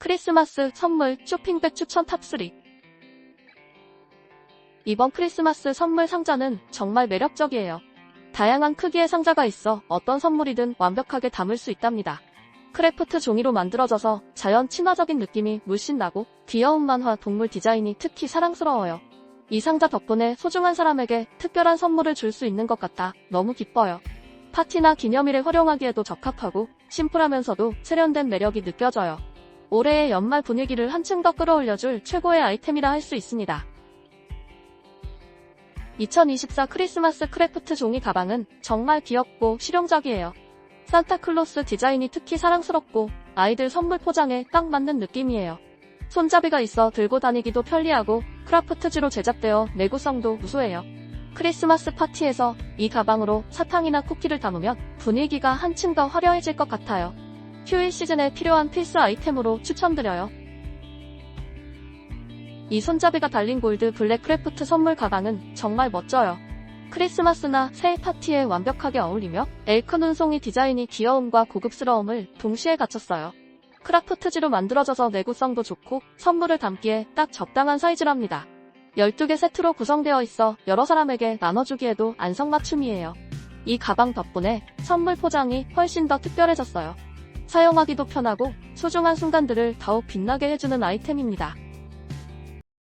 크리스마스 선물 쇼핑백 추천 탑3 이번 크리스마스 선물 상자는 정말 매력적이에요. 다양한 크기의 상자가 있어 어떤 선물이든 완벽하게 담을 수 있답니다. 크래프트 종이로 만들어져서 자연 친화적인 느낌이 물씬 나고 귀여운 만화 동물 디자인이 특히 사랑스러워요. 이 상자 덕분에 소중한 사람에게 특별한 선물을 줄 수 있는 것 같아 너무 기뻐요. 파티나 기념일에 활용하기에도 적합하고 심플하면서도 세련된 매력이 느껴져요. 올해의 연말 분위기를 한층 더 끌어올려줄 최고의 아이템이라 할 수 있습니다. 2024 크리스마스 크래프트 종이 가방은 정말 귀엽고 실용적이에요. 산타클로스 디자인이 특히 사랑스럽고 아이들 선물 포장에 딱 맞는 느낌이에요. 손잡이가 있어 들고 다니기도 편리하고 크라프트지로 제작되어 내구성도 우수해요. 크리스마스 파티에서 이 가방으로 사탕이나 쿠키를 담으면 분위기가 한층 더 화려해질 것 같아요. 휴일 시즌에 필요한 필수 아이템으로 추천드려요. 이 손잡이가 달린 골드 블랙 크래프트 선물 가방은 정말 멋져요. 크리스마스나 새해 파티에 완벽하게 어울리며 엘크 눈송이 디자인이 귀여움과 고급스러움을 동시에 갖췄어요. 크라프트지로 만들어져서 내구성도 좋고 선물을 담기에 딱 적당한 사이즈랍니다. 12개 세트로 구성되어 있어 여러 사람에게 나눠주기에도 안성맞춤이에요. 이 가방 덕분에 선물 포장이 훨씬 더 특별해졌어요. 사용하기도 편하고 소중한 순간들을 더욱 빛나게 해주는 아이템입니다.